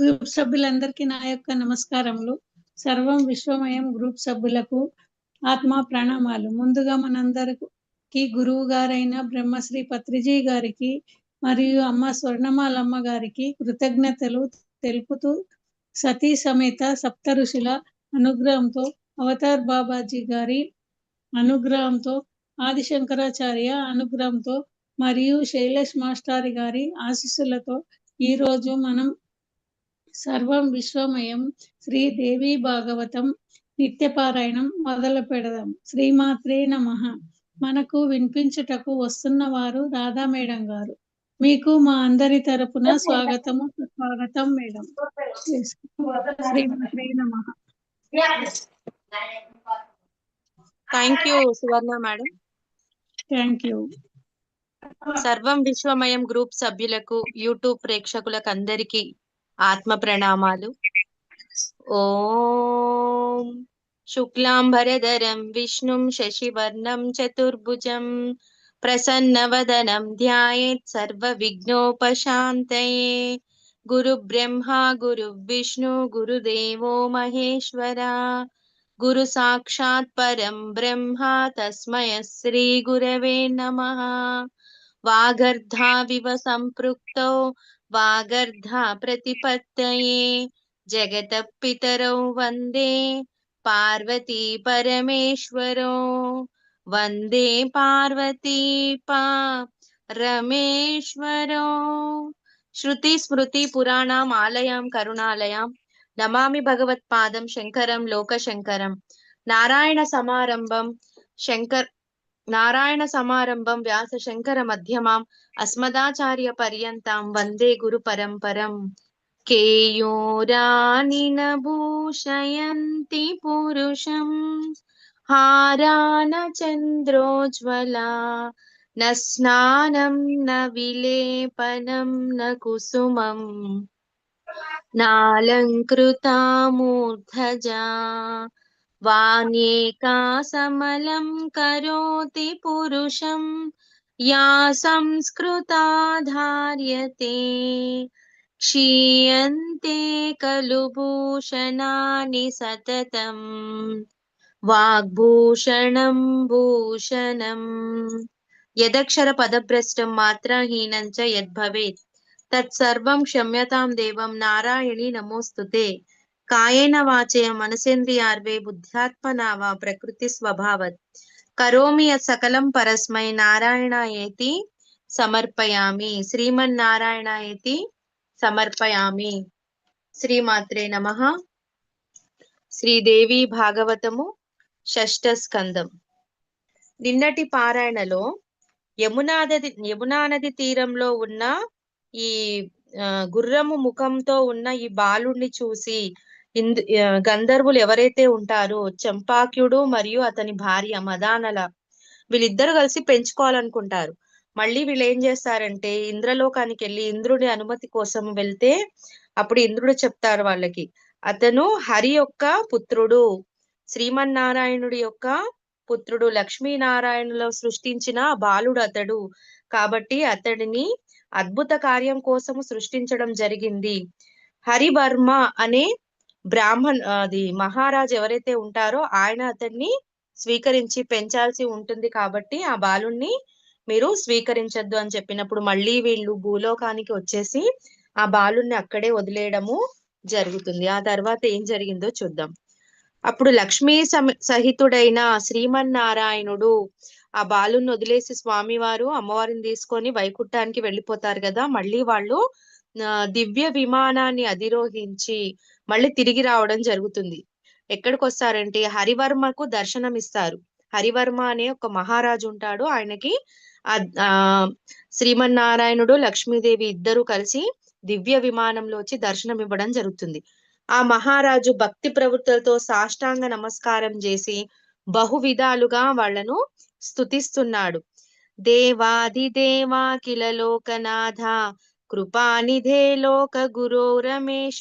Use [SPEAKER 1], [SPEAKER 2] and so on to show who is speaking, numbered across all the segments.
[SPEAKER 1] group సభ్యులందరికీ నా యొక్క నమస్కారములు సర్వం విశ్వమయం గ్రూప్ సభ్యులకు ఆత్మ ప్రణామాలు ముందుగా మనందరికి గురువు గారైన బ్రహ్మశ్రీ పత్రిజీ గారికి మరియు అమ్మ స్వర్ణమాలమ్మ గారికి కృతజ్ఞతలు తెలుపుతూ సతీ సమేత సప్త ఋషుల అనుగ్రహంతో అవతార్ బాబాజీ గారి అనుగ్రహంతో ఆదిశంకరాచార్య అనుగ్రహంతో మరియు శైలేష్ మాస్టారి గారి ఆశీస్సులతో ఈరోజు మనం సర్వం విశ్వమయం శ్రీదేవి భాగవతం నిత్యపారాయణం మొదలు పెడదాం శ్రీమాత్రే నమ మనకు వినిపించుటకు వస్తున్న వారు రాధా మేడం గారు మీకు మా అందరి తరపున స్వాగతము స్వాగతం మేడం శ్రీమాత్రే నమ
[SPEAKER 2] thank you Suvarna madam thank you సర్వం విశ్వమయం గ్రూప్ సభ్యులకు యూట్యూబ్ ప్రేక్షకులకు అందరికీ ఆత్మ ప్రణామాలు ఓం శుక్లాంబరధరం విష్ణుం శశివర్ణం చతుర్భుజం ప్రసన్నవదనం ధ్యాయేత్ సర్వ విఘ్నోపశాంతయే గురు బ్రహ్మ గురు విష్ణు గురుదేవో మహేశ్వర గురు సాక్షాత్ పరం బ్రహ్మ తస్మయ శ్రీ గురవే నమ వాగర్ధావివ సంపృక్తౌ వాగర్ధ ప్రతిపత్తయే జగత పితరౌ వందే పార్వతీ పరమేశ్వరో వందే పార్వతీ పా రమేశ్వరో శృతి స్మృతి పురాణం ఆలయం కరుణాలయం నమామి భగవత్పాదం శంకరం లోక నారాయణ సమారంభం శంకర్ నారాయణ సమారంభం వ్యాస శంకర మధ్యమాం అస్మదాచార్య పర్యంతం వందే గురు పరంపరం కేయోరాని భూషయంతి పురుషం హారాన చంద్రోజ్వల न स्नानं न विलेपनं न कुसुमम् नालङ्कृता वाण्येका समलं करोति पुरुषं या संस्कृता धार्यते क्षीयन्ते खलु भूषणानि सततम् वाग्भूषणं भूषणम् यदक्षरपदभ्रष्टं मात्राहीनं च यद्भवेत् तत्सर्वं क्षम्यतां देवं नारायणी नमोस्तुते ते కాయేన వాచయ మనసేంద్రియార్వే బుద్ధ్యాత్మనా ప్రకృతి స్వభావత్ కరోమి సకలం పరస్మై నారాయణ ఏతి సమర్పయామి శ్రీమన్ నారాయణ ఏతి సమర్పయామి శ్రీమాత్రే నమ శ్రీదేవి భాగవతము షష్ట స్కందం నిన్నటి పారాయణలో యమునా నది తీరంలో ఉన్న ఈ గుర్రము ముఖంతో ఉన్న ఈ బాలుణ్ణి చూసి ఇందు గంధర్వులు ఎవరైతే ఉంటారో చంపాక్యుడు మరియు అతని భార్య మదానల వీళ్ళిద్దరు కలిసి పెంచుకోవాలనుకుంటారు మళ్ళీ వీళ్ళు ఏం చేస్తారంటే ఇంద్రలోకానికి వెళ్ళి ఇంద్రుడి అనుమతి కోసం వెళ్తే అప్పుడు ఇంద్రుడు చెప్తారు వాళ్ళకి అతను హరి యొక్క పుత్రుడు శ్రీమన్నారాయణుడి యొక్క పుత్రుడు లక్ష్మీనారాయణులు సృష్టించిన బాలుడు అతడు కాబట్టి అతడిని అద్భుత కార్యం కోసము సృష్టించడం జరిగింది హరివర్మ అనే బ్రాహ్మణ్ అది మహారాజ్ ఎవరైతే ఉంటారో ఆయన అతన్ని స్వీకరించి పెంచాల్సి ఉంటుంది కాబట్టి ఆ బాలుణ్ణి మీరు స్వీకరించద్దు అని చెప్పినప్పుడు మళ్ళీ వీళ్ళు భూలోకానికి వచ్చేసి ఆ బాలుణ్ణి అక్కడే వదిలేయడము జరుగుతుంది ఆ తర్వాత ఏం జరిగిందో చూద్దాం అప్పుడు లక్ష్మీ సహితుడైన శ్రీమన్నారాయణుడు ఆ బాలుని వదిలేసి స్వామివారు అమ్మవారిని తీసుకొని వైకుంఠానికి వెళ్ళిపోతారు కదా మళ్ళీ వాళ్ళు దివ్య విమానాన్ని అధిరోహించి మళ్ళీ తిరిగి రావడం జరుగుతుంది ఎక్కడికి వస్తారంటే హరివర్మకు దర్శనం ఇస్తారు హరివర్మ అనే ఒక మహారాజు ఉంటాడు ఆయనకి ఆ శ్రీమన్నారాయణుడు లక్ష్మీదేవి ఇద్దరు కలిసి దివ్య విమానంలో వచ్చి దర్శనం ఇవ్వడం జరుగుతుంది ఆ మహారాజు భక్తి ప్రవృత్తులతో సాష్టాంగ నమస్కారం చేసి విధాలుగా వాళ్లను స్థుతిస్తున్నాడు దేవాది దేవా కిల లోకనాథ కృపానిధేలోక लोकगुरो రమేష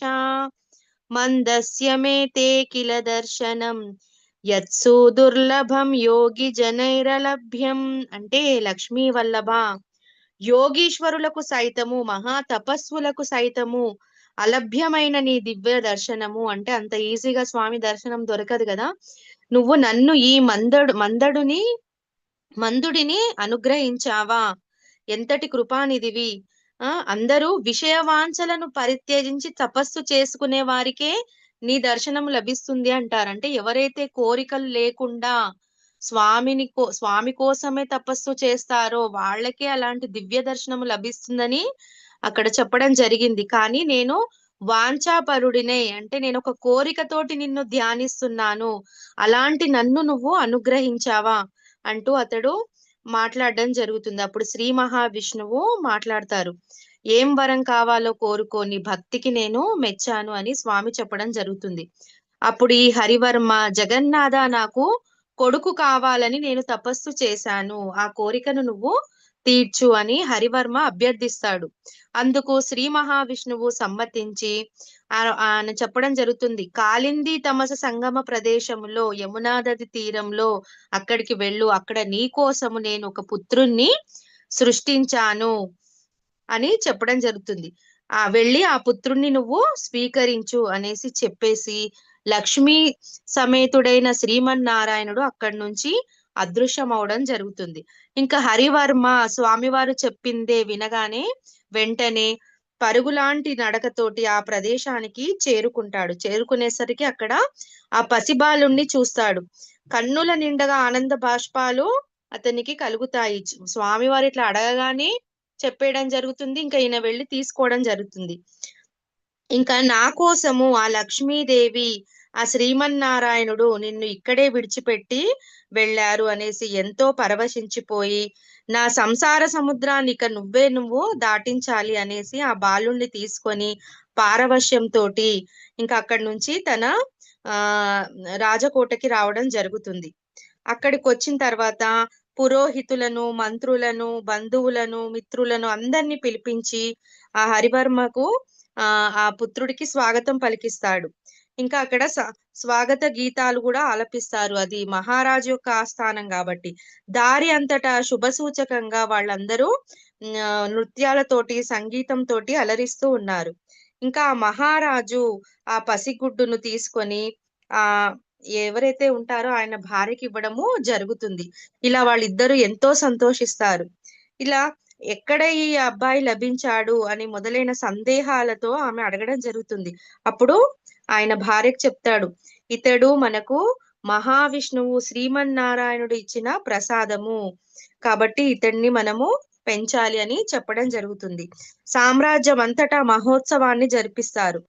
[SPEAKER 2] మందస్యమేతే కిల దర్శనం యత్సు దుర్లభం యోగి జనైరలభ్యం అంటే లక్ష్మీ వల్లభ యోగీశ్వరులకు సైతము మహా తపస్సులకు సైతము అలభ్యమైన నీ దివ్య దర్శనము అంటే అంత ఈజీగా స్వామి దర్శనం దొరకదు కదా నువ్వు నన్ను ఈ మందడు మందడుని మందుడిని అనుగ్రహించావా ఎంతటి కృపానిదివి అందరూ విషయ వాంఛలను పరిత్యజించి తపస్సు చేసుకునే వారికే నీ దర్శనం లభిస్తుంది అంటారంటే ఎవరైతే కోరికలు లేకుండా స్వామిని కో స్వామి కోసమే తపస్సు చేస్తారో వాళ్ళకే అలాంటి దివ్య దర్శనం లభిస్తుందని అక్కడ చెప్పడం జరిగింది కానీ నేను వాంఛాపరుడినే అంటే నేను ఒక కోరికతోటి నిన్ను ధ్యానిస్తున్నాను అలాంటి నన్ను నువ్వు అనుగ్రహించావా అంటూ అతడు మాట్లాడడం జరుగుతుంది అప్పుడు శ్రీ మహావిష్ణువు మాట్లాడతారు ఏం వరం కావాలో కోరుకొని భక్తికి నేను మెచ్చాను అని స్వామి చెప్పడం జరుగుతుంది అప్పుడు ఈ హరివర్మ జగన్నాథ నాకు కొడుకు కావాలని నేను తపస్సు చేశాను ఆ కోరికను నువ్వు తీర్చు అని హరివర్మ అభ్యర్థిస్తాడు అందుకు శ్రీ మహావిష్ణువు సమ్మతించి ఆయన చెప్పడం జరుగుతుంది కాలింది తమస సంగమ ప్రదేశంలో యమునానది తీరంలో అక్కడికి వెళ్ళు అక్కడ నీ కోసము నేను ఒక పుత్రుణ్ణి సృష్టించాను అని చెప్పడం జరుగుతుంది ఆ వెళ్ళి ఆ పుత్రుణ్ణి నువ్వు స్వీకరించు అనేసి చెప్పేసి లక్ష్మీ సమేతుడైన శ్రీమన్నారాయణుడు అక్కడి నుంచి అదృశ్యం అవడం జరుగుతుంది ఇంకా హరివర్మ స్వామివారు చెప్పిందే వినగానే వెంటనే పరుగులాంటి నడకతోటి ఆ ప్రదేశానికి చేరుకుంటాడు చేరుకునేసరికి అక్కడ ఆ పసిబాలుణ్ణి చూస్తాడు కన్నుల నిండగా ఆనంద బాష్పాలు అతనికి కలుగుతాయి స్వామివారు ఇట్లా అడగగానే చెప్పేయడం జరుగుతుంది ఇంకా ఈయన వెళ్ళి తీసుకోవడం జరుగుతుంది ఇంకా నా కోసము ఆ లక్ష్మీదేవి ఆ శ్రీమన్నారాయణుడు నిన్ను ఇక్కడే విడిచిపెట్టి వెళ్ళారు అనేసి ఎంతో పరవశించిపోయి నా సంసార సముద్రాన్ని ఇక నువ్వే నువ్వు దాటించాలి అనేసి ఆ బాలుణ్ణి తీసుకొని తోటి ఇంకా అక్కడి నుంచి తన ఆ రాజకోటకి రావడం జరుగుతుంది అక్కడికి వచ్చిన తర్వాత పురోహితులను మంత్రులను బంధువులను మిత్రులను అందరినీ పిలిపించి ఆ హరివర్మకు ఆ పుత్రుడికి స్వాగతం పలికిస్తాడు ఇంకా అక్కడ స్వాగత గీతాలు కూడా ఆలపిస్తారు అది మహారాజు యొక్క ఆస్థానం కాబట్టి దారి అంతటా శుభసూచకంగా వాళ్ళందరూ నృత్యాలతోటి సంగీతంతోటి అలరిస్తూ ఉన్నారు ఇంకా మహారాజు ఆ పసిగుడ్డును తీసుకొని ఆ ఎవరైతే ఉంటారో ఆయన భార్యకి ఇవ్వడము జరుగుతుంది ఇలా వాళ్ళిద్దరూ ఎంతో సంతోషిస్తారు ఇలా ఎక్కడ ఈ అబ్బాయి లభించాడు అని మొదలైన సందేహాలతో ఆమె అడగడం జరుగుతుంది అప్పుడు ఆయన భార్యకు చెప్తాడు ఇతడు మనకు మహావిష్ణువు శ్రీమన్నారాయణుడు ఇచ్చిన ప్రసాదము కాబట్టి ఇతడిని మనము పెంచాలి అని చెప్పడం జరుగుతుంది సామ్రాజ్యం అంతటా మహోత్సవాన్ని జరిపిస్తారు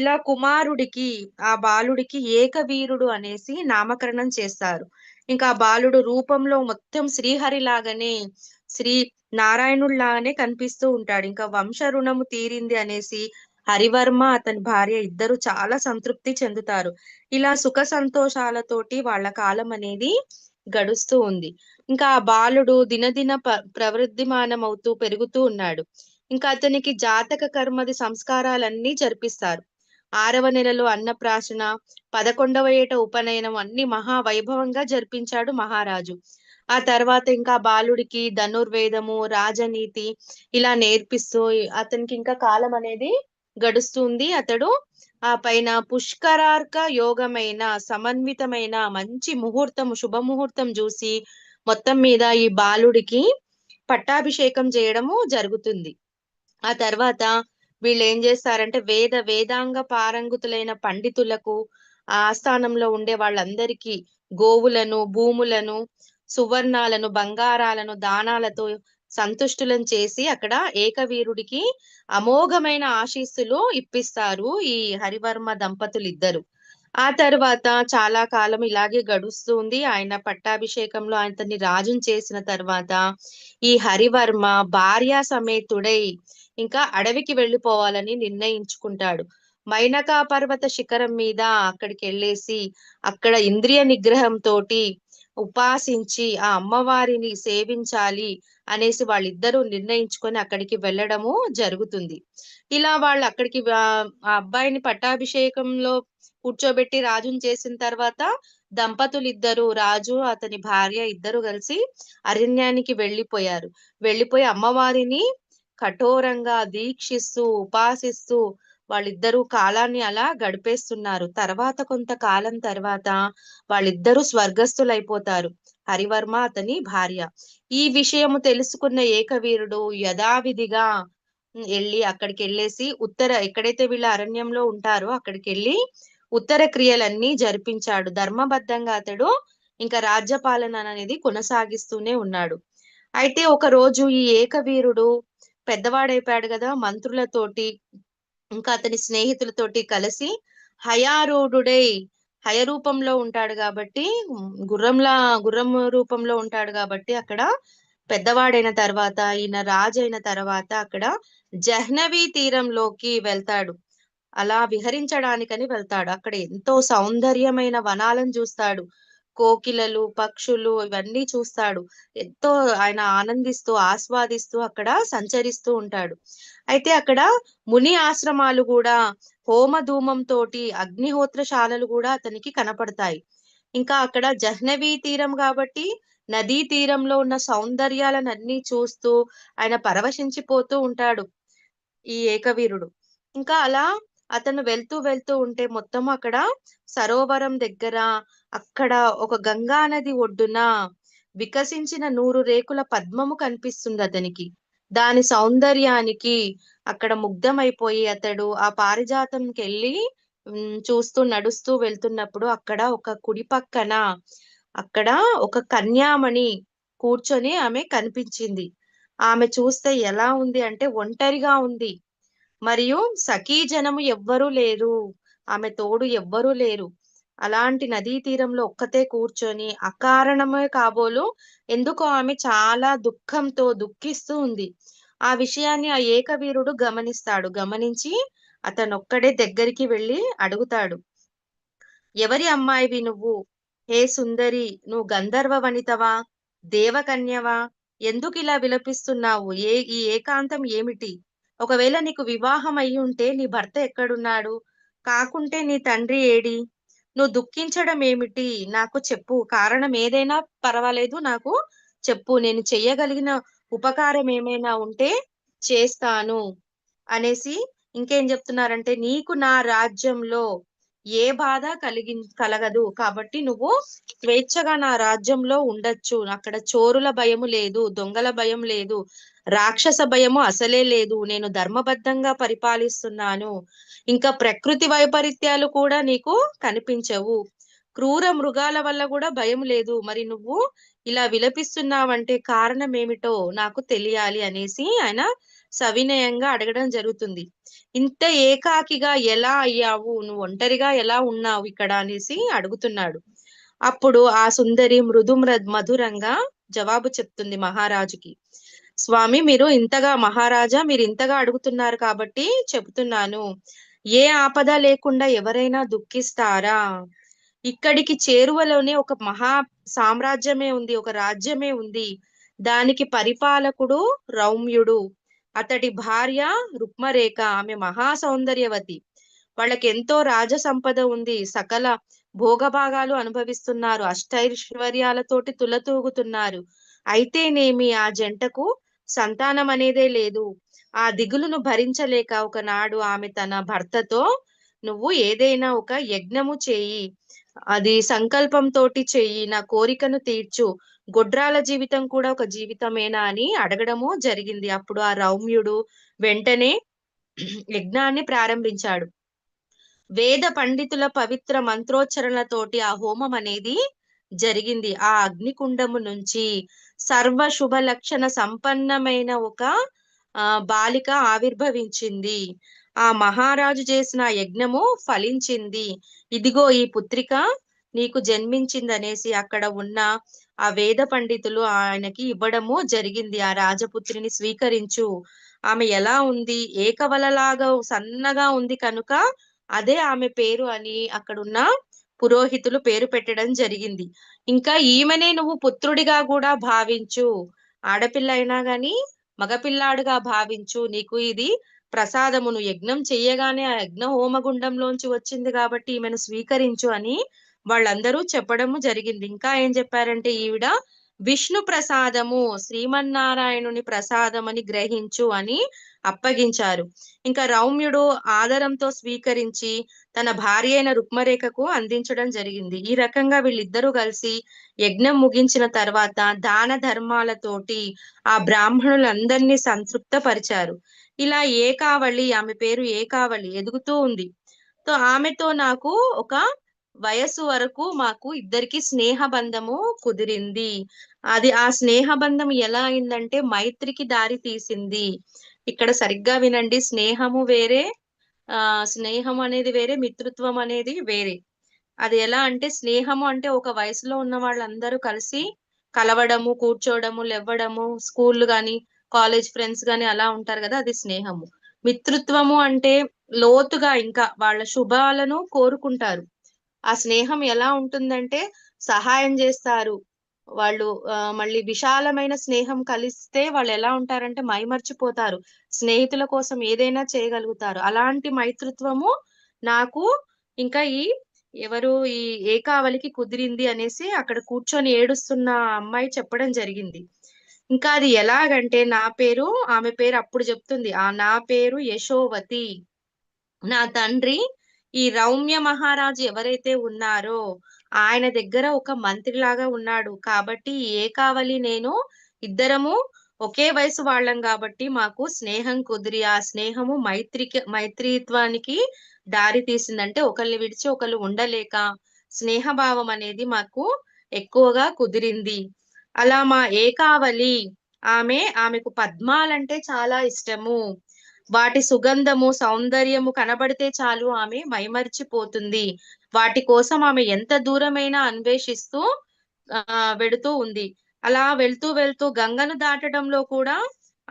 [SPEAKER 2] ఇలా కుమారుడికి ఆ బాలుడికి ఏకవీరుడు అనేసి నామకరణం చేస్తారు ఇంకా బాలుడు రూపంలో మొత్తం శ్రీహరి లాగానే శ్రీ నారాయణుడి లాగానే కనిపిస్తూ ఉంటాడు ఇంకా వంశ రుణము తీరింది అనేసి హరివర్మ అతని భార్య ఇద్దరు చాలా సంతృప్తి చెందుతారు ఇలా సుఖ సంతోషాలతోటి వాళ్ళ కాలం అనేది గడుస్తూ ఉంది ఇంకా ఆ బాలుడు దినదిన ప్రవృద్ధిమానం అవుతూ పెరుగుతూ ఉన్నాడు ఇంకా అతనికి జాతక కర్మది సంస్కారాలన్నీ జరిపిస్తారు ఆరవ నెలలో అన్నప్రాశన పదకొండవ ఏట ఉపనయనం అన్ని మహావైభవంగా జరిపించాడు మహారాజు ఆ తర్వాత ఇంకా బాలుడికి ధనుర్వేదము రాజనీతి ఇలా నేర్పిస్తూ అతనికి ఇంకా కాలం అనేది గడుస్తుంది అతడు ఆ పైన పుష్కరార్క యోగమైన సమన్వితమైన మంచి ముహూర్తం శుభముహూర్తం చూసి మొత్తం మీద ఈ బాలుడికి పట్టాభిషేకం చేయడము జరుగుతుంది ఆ తర్వాత వీళ్ళు ఏం చేస్తారంటే వేద వేదాంగ పారంగుతులైన పండితులకు ఆస్థానంలో ఉండే వాళ్ళందరికీ గోవులను భూములను సువర్ణాలను బంగారాలను దానాలతో సంతుష్టులను చేసి అక్కడ ఏకవీరుడికి అమోఘమైన ఆశీస్సులు ఇప్పిస్తారు ఈ హరివర్మ దంపతులు ఇద్దరు ఆ తర్వాత చాలా కాలం ఇలాగే గడుస్తుంది ఆయన పట్టాభిషేకంలో ఆయనని రాజును చేసిన తర్వాత ఈ హరివర్మ భార్య సమేతుడై ఇంకా అడవికి వెళ్ళిపోవాలని నిర్ణయించుకుంటాడు మైనకా పర్వత శిఖరం మీద అక్కడికి వెళ్ళేసి అక్కడ ఇంద్రియ నిగ్రహం తోటి ఉపాసించి ఆ అమ్మవారిని సేవించాలి అనేసి వాళ్ళిద్దరూ నిర్ణయించుకొని అక్కడికి వెళ్ళడము జరుగుతుంది ఇలా వాళ్ళు అక్కడికి ఆ అబ్బాయిని పట్టాభిషేకంలో కూర్చోబెట్టి రాజుని చేసిన తర్వాత దంపతులు ఇద్దరు రాజు అతని భార్య ఇద్దరు కలిసి అరణ్యానికి వెళ్ళిపోయారు వెళ్ళిపోయి అమ్మవారిని కఠోరంగా దీక్షిస్తూ ఉపాసిస్తూ వాళ్ళిద్దరూ కాలాన్ని అలా గడిపేస్తున్నారు తర్వాత కొంత కాలం తర్వాత వాళ్ళిద్దరూ స్వర్గస్థులైపోతారు హరివర్మ అతని భార్య ఈ విషయము తెలుసుకున్న ఏకవీరుడు యథావిధిగా వెళ్ళి అక్కడికి వెళ్ళేసి ఉత్తర ఎక్కడైతే వీళ్ళ అరణ్యంలో ఉంటారో అక్కడికి వెళ్ళి ఉత్తర క్రియలన్నీ జరిపించాడు ధర్మబద్ధంగా అతడు ఇంకా రాజ్యపాలన అనేది కొనసాగిస్తూనే ఉన్నాడు అయితే ఒక రోజు ఈ ఏకవీరుడు పెద్దవాడైపోయాడు కదా మంత్రులతోటి ఇంకా అతని స్నేహితులతోటి కలిసి హయారూఢుడై హయ రూపంలో ఉంటాడు కాబట్టి గుర్రంలా గుర్రం రూపంలో ఉంటాడు కాబట్టి అక్కడ పెద్దవాడైన తర్వాత ఈయన రాజు అయిన తర్వాత అక్కడ జహ్నవి తీరంలోకి వెళ్తాడు అలా విహరించడానికని వెళ్తాడు అక్కడ ఎంతో సౌందర్యమైన వనాలను చూస్తాడు కోకిలలు పక్షులు ఇవన్నీ చూస్తాడు ఎంతో ఆయన ఆనందిస్తూ ఆస్వాదిస్తూ అక్కడ సంచరిస్తూ ఉంటాడు అయితే అక్కడ ముని ఆశ్రమాలు కూడా హోమ తోటి అగ్నిహోత్రశాలలు కూడా అతనికి కనపడతాయి ఇంకా అక్కడ జహ్నవీ తీరం కాబట్టి నదీ తీరంలో ఉన్న సౌందర్యాలను అన్ని చూస్తూ ఆయన పరవశించిపోతూ ఉంటాడు ఈ ఏకవీరుడు ఇంకా అలా అతను వెళ్తూ వెళ్తూ ఉంటే మొత్తం అక్కడ సరోవరం దగ్గర అక్కడ ఒక గంగా నది ఒడ్డున వికసించిన నూరు రేకుల పద్మము కనిపిస్తుంది అతనికి దాని సౌందర్యానికి అక్కడ ముగ్ధమైపోయి అతడు ఆ పారిజాతంకి వెళ్ళి చూస్తూ నడుస్తూ వెళ్తున్నప్పుడు అక్కడ ఒక కుడి పక్కన అక్కడ ఒక కన్యామణి కూర్చొని ఆమె కనిపించింది ఆమె చూస్తే ఎలా ఉంది అంటే ఒంటరిగా ఉంది మరియు సఖీ జనము ఎవ్వరూ లేరు ఆమె తోడు ఎవ్వరూ లేరు అలాంటి నదీ తీరంలో ఒక్కతే కూర్చొని అకారణమే కాబోలు ఎందుకో ఆమె చాలా దుఃఖంతో దుఃఖిస్తూ ఉంది ఆ విషయాన్ని ఆ ఏకవీరుడు గమనిస్తాడు గమనించి అతను ఒక్కడే దగ్గరికి వెళ్ళి అడుగుతాడు ఎవరి అమ్మాయివి నువ్వు హే సుందరి నువ్వు గంధర్వ వనితవా దేవకన్యవా ఎందుకు ఇలా విలపిస్తున్నావు ఏ ఈ ఏకాంతం ఏమిటి ఒకవేళ నీకు వివాహం అయి ఉంటే నీ భర్త ఎక్కడున్నాడు కాకుంటే నీ తండ్రి ఏడి నువ్వు దుఃఖించడం ఏమిటి నాకు చెప్పు కారణం ఏదైనా పర్వాలేదు నాకు చెప్పు నేను చెయ్యగలిగిన ఉపకారం ఏమైనా ఉంటే చేస్తాను అనేసి ఇంకేం చెప్తున్నారంటే నీకు నా రాజ్యంలో ఏ బాధ కలిగి కలగదు కాబట్టి నువ్వు స్వేచ్ఛగా నా రాజ్యంలో ఉండొచ్చు అక్కడ చోరుల భయం లేదు దొంగల భయం లేదు రాక్షస భయము అసలే లేదు నేను ధర్మబద్ధంగా పరిపాలిస్తున్నాను ఇంకా ప్రకృతి వైపరీత్యాలు కూడా నీకు కనిపించవు క్రూర మృగాల వల్ల కూడా భయం లేదు మరి నువ్వు ఇలా విలపిస్తున్నావంటే కారణం ఏమిటో నాకు తెలియాలి అనేసి ఆయన సవినయంగా అడగడం జరుగుతుంది ఇంత ఏకాకిగా ఎలా అయ్యావు నువ్వు ఒంటరిగా ఎలా ఉన్నావు ఇక్కడ అనేసి అడుగుతున్నాడు అప్పుడు ఆ సుందరి మృదు మధురంగా జవాబు చెప్తుంది మహారాజుకి స్వామి మీరు ఇంతగా మహారాజా మీరు ఇంతగా అడుగుతున్నారు కాబట్టి చెబుతున్నాను ఏ ఆపద లేకుండా ఎవరైనా దుఃఖిస్తారా ఇక్కడికి చేరువలోనే ఒక మహా సామ్రాజ్యమే ఉంది ఒక రాజ్యమే ఉంది దానికి పరిపాలకుడు రౌమ్యుడు అతడి భార్య రుక్మరేఖ ఆమె మహా సౌందర్యవతి వాళ్ళకి ఎంతో రాజ సంపద ఉంది సకల భోగభాగాలు అనుభవిస్తున్నారు అష్టైశ్వర్యాలతోటి తులతూగుతున్నారు అయితేనేమి ఆ జంటకు సంతానం అనేదే లేదు ఆ దిగులును భరించలేక ఒకనాడు ఆమె తన భర్తతో నువ్వు ఏదైనా ఒక యజ్ఞము చేయి అది సంకల్పంతో చెయ్యి నా కోరికను తీర్చు గొడ్రాల జీవితం కూడా ఒక జీవితమేనా అని అడగడము జరిగింది అప్పుడు ఆ రౌమ్యుడు వెంటనే యజ్ఞాన్ని ప్రారంభించాడు వేద పండితుల పవిత్ర మంత్రోచ్చరణలతోటి ఆ హోమం అనేది జరిగింది ఆ అగ్నికుండము నుంచి సర్వ శుభ లక్షణ సంపన్నమైన ఒక బాలిక ఆవిర్భవించింది ఆ మహారాజు చేసిన యజ్ఞము ఫలించింది ఇదిగో ఈ పుత్రిక నీకు జన్మించిందనేసి అక్కడ ఉన్న ఆ వేద పండితులు ఆయనకి ఇవ్వడము జరిగింది ఆ రాజపుత్రిని స్వీకరించు ఆమె ఎలా ఉంది ఏకవలలాగా సన్నగా ఉంది కనుక అదే ఆమె పేరు అని అక్కడున్న పురోహితులు పేరు పెట్టడం జరిగింది ఇంకా ఈమెనే నువ్వు పుత్రుడిగా కూడా భావించు ఆడపిల్ల అయినా గాని మగపిల్లాడుగా భావించు నీకు ఇది ప్రసాదమును యజ్ఞం చెయ్యగానే ఆ యజ్ఞ హోమగుండంలోంచి వచ్చింది కాబట్టి ఈమెను స్వీకరించు అని వాళ్ళందరూ చెప్పడము జరిగింది ఇంకా ఏం చెప్పారంటే ఈవిడ విష్ణు ప్రసాదము శ్రీమన్నారాయణుని ప్రసాదం అని గ్రహించు అని అప్పగించారు ఇంకా రౌమ్యుడు ఆదరంతో స్వీకరించి తన భార్య అయిన రుక్మరేఖకు అందించడం జరిగింది ఈ రకంగా వీళ్ళిద్దరూ కలిసి యజ్ఞం ముగించిన తర్వాత దాన ధర్మాలతోటి ఆ బ్రాహ్మణులందరినీ సంతృప్తపరిచారు ఇలా ఏ కావళి ఆమె పేరు ఏ కావళి ఎదుగుతూ ఉంది సో ఆమెతో నాకు ఒక వయసు వరకు మాకు ఇద్దరికి స్నేహ బంధము కుదిరింది అది ఆ స్నేహ బంధం ఎలా అయిందంటే మైత్రికి దారి తీసింది ఇక్కడ సరిగ్గా వినండి స్నేహము వేరే ఆ స్నేహం అనేది వేరే మిత్రుత్వం అనేది వేరే అది ఎలా అంటే స్నేహము అంటే ఒక వయసులో ఉన్న వాళ్ళందరూ కలిసి కలవడము కూర్చోవడము లెవ్వడము స్కూల్ గాని కాలేజ్ ఫ్రెండ్స్ గాని అలా ఉంటారు కదా అది స్నేహము మిత్రుత్వము అంటే లోతుగా ఇంకా వాళ్ళ శుభాలను కోరుకుంటారు ఆ స్నేహం ఎలా ఉంటుందంటే సహాయం చేస్తారు వాళ్ళు మళ్ళీ విశాలమైన స్నేహం కలిస్తే వాళ్ళు ఎలా ఉంటారంటే మైమర్చిపోతారు స్నేహితుల కోసం ఏదైనా చేయగలుగుతారు అలాంటి మైతృత్వము నాకు ఇంకా ఈ ఎవరు ఈ ఏకావలికి కుదిరింది అనేసి అక్కడ కూర్చొని ఏడుస్తున్న అమ్మాయి చెప్పడం జరిగింది ఇంకా అది ఎలాగంటే నా పేరు ఆమె పేరు అప్పుడు చెప్తుంది ఆ నా పేరు యశోవతి నా తండ్రి ఈ రౌమ్య మహారాజు ఎవరైతే ఉన్నారో ఆయన దగ్గర ఒక మంత్రి లాగా ఉన్నాడు కాబట్టి ఏ కావలి నేను ఇద్దరము ఒకే వయసు వాళ్ళం కాబట్టి మాకు స్నేహం కుదిరి ఆ స్నేహము మైత్రికి మైత్రిత్వానికి దారి తీసిందంటే ఒకరిని విడిచి ఒకరు ఉండలేక స్నేహభావం అనేది మాకు ఎక్కువగా కుదిరింది అలా మా ఏకావలి ఆమె ఆమెకు పద్మాలంటే చాలా ఇష్టము వాటి సుగంధము సౌందర్యము కనబడితే చాలు ఆమె మైమరిచిపోతుంది వాటి కోసం ఆమె ఎంత దూరమైనా అన్వేషిస్తూ ఆ వెడుతూ ఉంది అలా వెళ్తూ వెళ్తూ గంగను దాటడంలో కూడా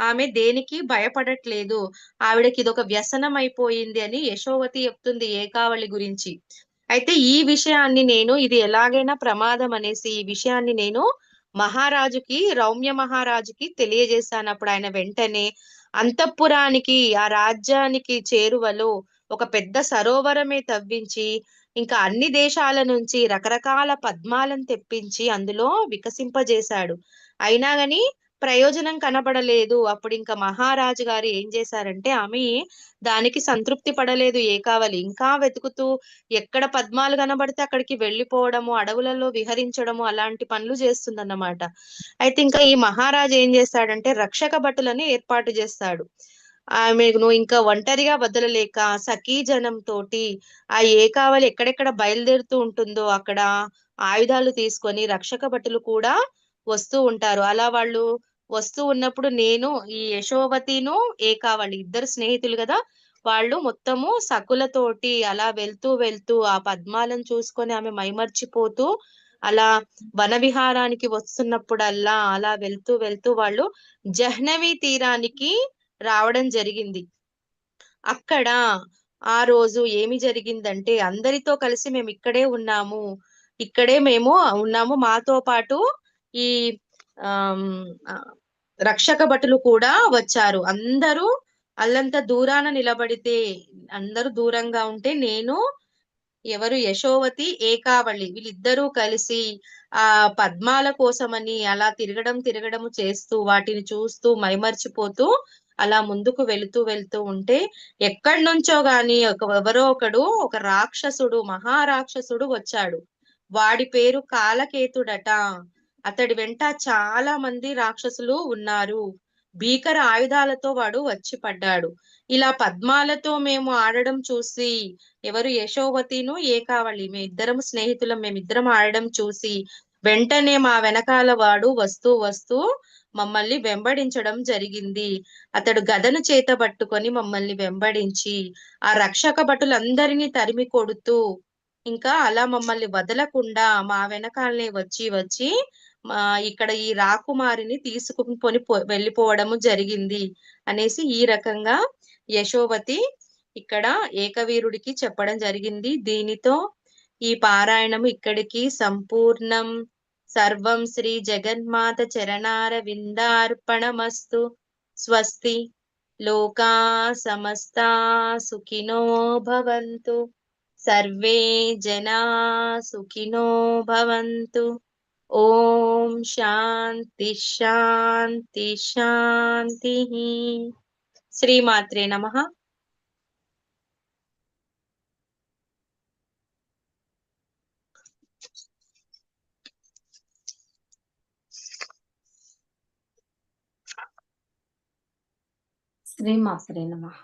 [SPEAKER 2] ఆమె దేనికి భయపడట్లేదు ఆవిడకి ఇదొక వ్యసనం అయిపోయింది అని యశోవతి చెప్తుంది ఏకావళి గురించి అయితే ఈ విషయాన్ని నేను ఇది ఎలాగైనా ప్రమాదం అనేసి ఈ విషయాన్ని నేను మహారాజుకి రౌమ్య మహారాజుకి తెలియజేశాను అప్పుడు ఆయన వెంటనే అంతఃపురానికి ఆ రాజ్యానికి చేరువలో ఒక పెద్ద సరోవరమే తవ్వించి ఇంకా అన్ని దేశాల నుంచి రకరకాల పద్మాలను తెప్పించి అందులో వికసింపజేశాడు అయినా గాని ప్రయోజనం కనబడలేదు అప్పుడు ఇంకా మహారాజు గారు ఏం చేశారంటే ఆమె దానికి సంతృప్తి పడలేదు ఏ కావాలి ఇంకా వెతుకుతూ ఎక్కడ పద్మాలు కనబడితే అక్కడికి వెళ్ళిపోవడము అడవులలో విహరించడము అలాంటి పనులు చేస్తుందన్నమాట అయితే ఇంకా ఈ మహారాజు ఏం చేస్తాడంటే రక్షక భటులను ఏర్పాటు చేస్తాడు ఆమెను ఇంకా ఒంటరిగా వదలలేక సఖీ జనం తోటి ఆ ఏకావళి ఎక్కడెక్కడ బయలుదేరుతూ ఉంటుందో అక్కడ ఆయుధాలు తీసుకొని రక్షక భటులు కూడా వస్తూ ఉంటారు అలా వాళ్ళు వస్తూ ఉన్నప్పుడు నేను ఈ యశోవతిను ఏకా వాళ్ళు ఇద్దరు స్నేహితులు కదా వాళ్ళు మొత్తము సకులతోటి అలా వెళ్తూ వెళ్తూ ఆ పద్మాలను చూసుకొని ఆమె మైమర్చిపోతూ అలా వన విహారానికి వస్తున్నప్పుడల్లా అలా వెళ్తూ వెళ్తూ వాళ్ళు జహ్నవి తీరానికి రావడం జరిగింది అక్కడ ఆ రోజు ఏమి జరిగిందంటే అందరితో కలిసి మేము ఇక్కడే ఉన్నాము ఇక్కడే మేము ఉన్నాము మాతో పాటు ఈ రక్షక భటులు కూడా వచ్చారు అందరూ అల్లంత దూరాన నిలబడితే అందరూ దూరంగా ఉంటే నేను ఎవరు యశోవతి ఏకావళి వీళ్ళిద్దరూ కలిసి ఆ పద్మాల కోసమని అలా తిరగడం తిరగడం చేస్తూ వాటిని చూస్తూ మైమర్చిపోతూ అలా ముందుకు వెళుతూ వెళ్తూ ఉంటే ఎక్కడి నుంచో గాని ఒక ఎవరో ఒకడు ఒక రాక్షసుడు మహారాక్షసుడు వచ్చాడు వాడి పేరు కాలకేతుడట అతడి వెంట చాలా మంది రాక్షసులు ఉన్నారు భీకర ఆయుధాలతో వాడు వచ్చి పడ్డాడు ఇలా పద్మాలతో మేము ఆడడం చూసి ఎవరు యశోవతిను ఏకావళి మేమిద్దరం స్నేహితులం మేమిద్దరం ఆడడం చూసి వెంటనే మా వెనకాల వాడు వస్తూ వస్తూ మమ్మల్ని వెంబడించడం జరిగింది అతడు గదను చేత పట్టుకొని మమ్మల్ని వెంబడించి ఆ రక్షక భటులందరినీ తరిమి కొడుతూ ఇంకా అలా మమ్మల్ని వదలకుండా మా వెనకాలనే వచ్చి వచ్చి ఇక్కడ ఈ రాకుమారిని తీసుకుని వెళ్ళిపోవడము జరిగింది అనేసి ఈ రకంగా యశోవతి ఇక్కడ ఏకవీరుడికి చెప్పడం జరిగింది దీనితో ఈ పారాయణం ఇక్కడికి సంపూర్ణం సర్వం శ్రీ జగన్మాత చరణార విందార్పణమస్తు స్వస్తి లోకా సమస్తా సుఖినో భవంతు सर्वे जना सुखिनो भवन्तु ओम शांति शांति शांति श्री मात्रे नमः
[SPEAKER 3] श्री मात्रे नमः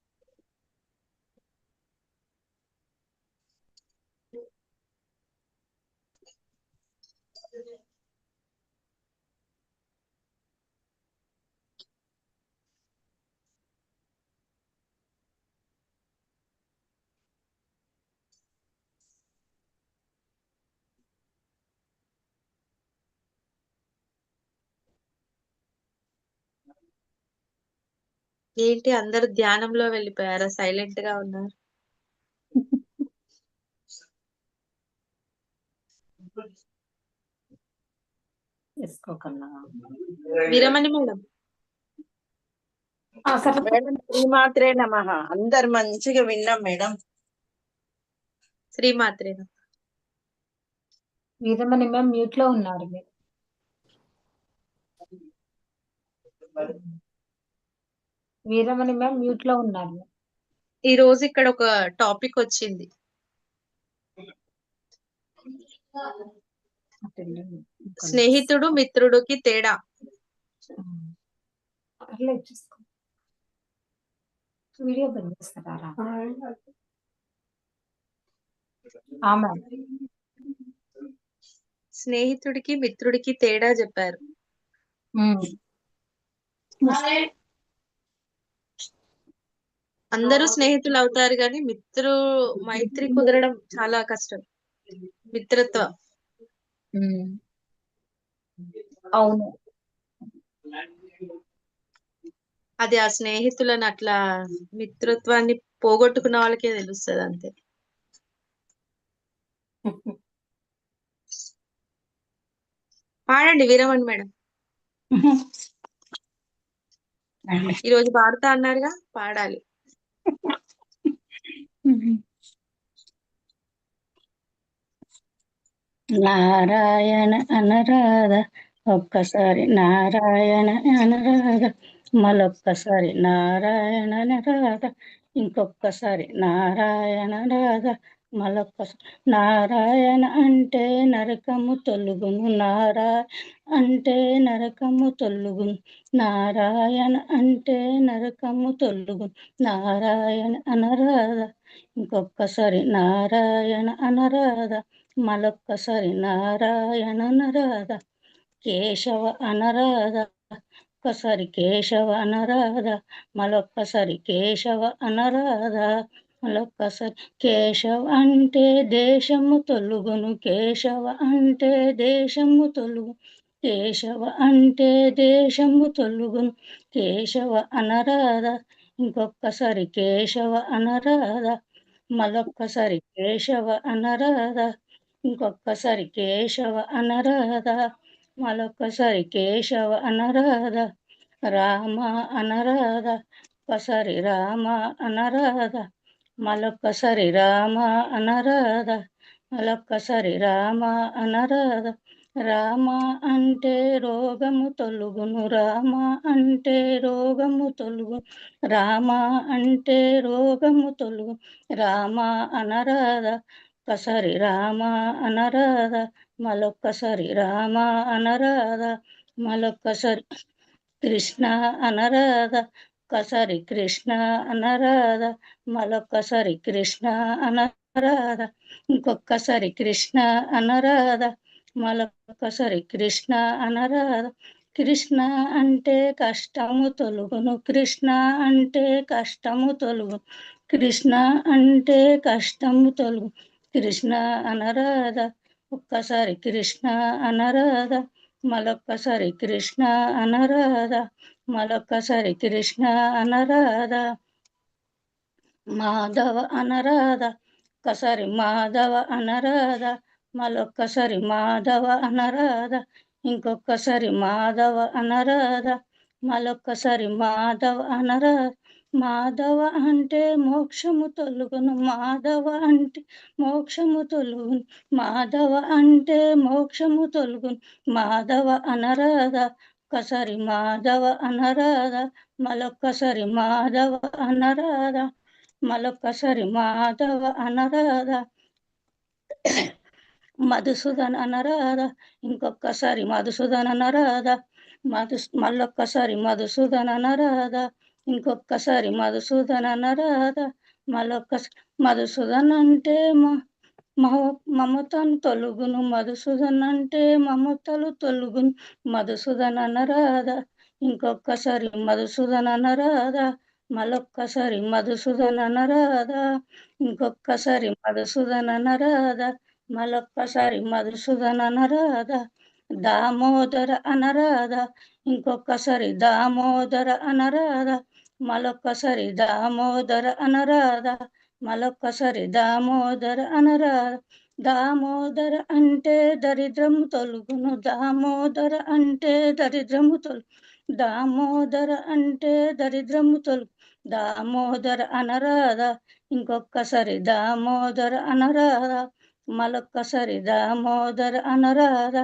[SPEAKER 3] ఏంటి అందరు ధ్యానంలో వెళ్ళిపోయారా సైలెంట్ గా ఉన్నారు వీరమణి మేడం శ్రీమాత్రే నమ అందరు మంచిగా విన్నాం మేడం శ్రీమాత్రే నమ
[SPEAKER 4] వీరమణి మ్యామ్ మ్యూట్ లో ఉన్నారు మీరు వీరమణి మ్యామ్ మ్యూట్ లో ఉన్నారు
[SPEAKER 3] ఈ రోజు ఇక్కడ ఒక టాపిక్ వచ్చింది స్నేహితుడు మిత్రుడికి తేడా స్నేహితుడికి మిత్రుడికి తేడా చెప్పారు అందరూ స్నేహితులు అవుతారు కానీ మిత్రు మైత్రి కుదరడం చాలా కష్టం మిత్రత్వ అవును అది ఆ స్నేహితులను అట్లా మిత్రత్వాన్ని పోగొట్టుకున్న వాళ్ళకే తెలుస్తుంది అంతే పాడండి వీరమణి మేడం ఈరోజు పాడుతా అన్నారుగా పాడాలి
[SPEAKER 5] నారాయణ అనరాధ ఒక్కసారి నారాయణ అనరాధ మళ్ళొక్కసారి నారాయణ అనరాధ ఇంకొక్కసారి నారాయణ రాధ మళ్ళొక్కసారి నారాయణ అంటే నరకము తొలుగును నారాయణ అంటే నరకము తొలుగును నారాయణ అంటే నరకము తొలుగును నారాయణ అనరాధ ఇంకొకసారి నారాయణ అనరాధ మళ్ళొక్కసారి నారాయణ అనరాధ కేశవ అనరాధ ఒక్కసారి కేశవ అనరాధ మళ్ళొక్కసారి కేశవ అనరాధ మళ్ళొక్కసారి కేశవ అంటే దేశము తొలుగును కేశవ అంటే దేశము తొలుగు కేశవ అంటే దేశము తొలుగును కేశవ అనరాధ ఇంకొక్కసారి కేశవ అనరాధ మలొక్కసారి కేశవ అనరాధ ఇంకొక్కసారి కేశవ అనరాధ మలొక్కసారి కేశవ అనరాధ రామ అనరాధ ఒకసారి రామ అనరాధ మలొక్కసరి రామ అనరాధ మలొక్కసరి రామ అనరాధ రామ అంటే రోగము తొలుగును రామ అంటే రోగము తొలుగు రామ అంటే రోగము తొలుగు రామ అనరాధ కసరి రామ అనరాధ మలొక్కసరి రామ అనరాధ మలొక్కసరి కృష్ణ అనరాధ ఒక్కసారి కృష్ణ అనరాధ మరొక్కసారి కృష్ణ అనరాధ ఇంకొక్కసారి కృష్ణ అనరాధ మరొక్కసారి కృష్ణ అనరాధ కృష్ణ అంటే కష్టము తొలుగును కృష్ణ అంటే కష్టము తొలుగు కృష్ణ అంటే కష్టము తొలుగు కృష్ణ అనరాధ ఒక్కసారి కృష్ణ అనరాధ మరొక్కసారి కృష్ణ అనరాధ మరొక్కసారి కృష్ణ అనరాధ మాధవ అనరాధ ఒక్కసారి మాధవ అనరాధ మరొక్కసారి మాధవ అనరాధ ఇంకొకసారి మాధవ అనరాధ మరొక్కసారి మాధవ అనరాధ మాధవ అంటే మోక్షము తొలుగును మాధవ అంటే మోక్షము తొలుగును మాధవ అంటే మోక్షము తొలుగును మాధవ అనరాధ ఒక్కసారి మాధవ అనరాధ మలొక్కసారి మాధవ అనరాధ మలొక్కసారి మాధవ అనరాధ మధుసూదన్ అనరాధ ఇంకొకసారి మధుసూదన్ అనరాధ మధు మళ్ళొక్కసారి మధుసూదన్ అనరాధ ఇంకొకసారి మధుసూదన్ అనరాధ మళ్ళొక్కసారి మధుసూదన్ అంటే మా మమతను తొలుగును మధుసూదన్ అంటే మమతలు తొలుగును మధుసూదన్ అనరాదా ఇంకొకసారి మధుసూదన్ అనరాదా మళ్ళొక్కసారి మధుసూదన్ అనరాదా ఇంకొకసారి మధుసూదన్ అనరాదా మళ్ళొక్కసారి మధుసూదన్ అనరాదా దామోదర అనరాదా ఇంకొకసారి దామోదర అనరాదా మళ్ళొక్కసారి దామోదర అనరాదా మలొక్కసారి దామోదర అనరా దామోదర అంటే దరిద్రము తొలుగును దామోదర అంటే దరిద్రము తొలు దామోదర అంటే దరిద్రము తొలుగు దామోదర అనరాధ ఇంకొక్కసారి దామోదర అనరాధ మలొక్కసారి దామోదర అనరాధ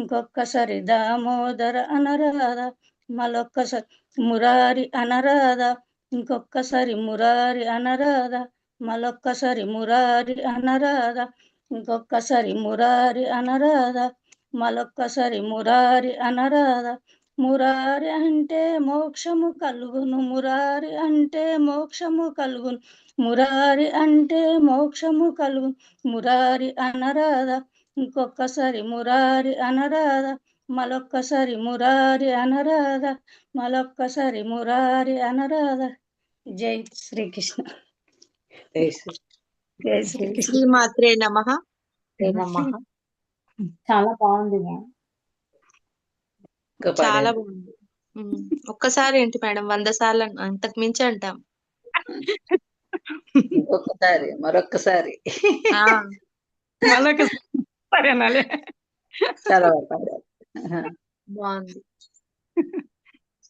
[SPEAKER 5] ఇంకొక్కసారి దామోదర అనరాధ మలొక్కసారి మురారి అనరాధ ఇంకొక్కసారి మురారి అనరాధ మలొక్కసారి మురారి అనరాధ ఇంకొక్కసారి మురారి అనరాధ మలొక్కసారి మురారి అనరాధ మురారి అంటే మోక్షము కలుగును మురారి అంటే మోక్షము కలుగును మురారి అంటే మోక్షము కలుగును మురారి అనరాధ ఇంకొక్కసారి మురారి అనరాధ మలొక్కసారి మురారి అనరాధ మలొక్కసారి మురారి అనరాధ జై శ్రీకృష్ణ
[SPEAKER 3] చాలా బాగుంది చాలా బాగుంది ఒక్కసారి ఏంటి మేడం వంద సార్లు అంతకు మించి అంటాం ఒక్కసారి మరొక్కసారి బాగుంది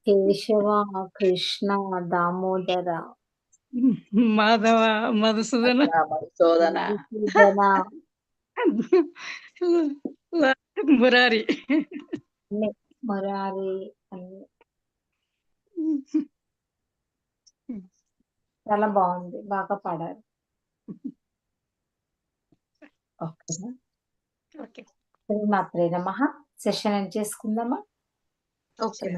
[SPEAKER 3] కేశవ కృష్ణ దామోదర మాధవ మధుసూదన మధుసూదన మురారి మురారి చాలా బాగుంది బాగా పాడారు ఓకే మాత్రే నమ సెషన్ ఎండ్ చేసుకుందామా ఓకే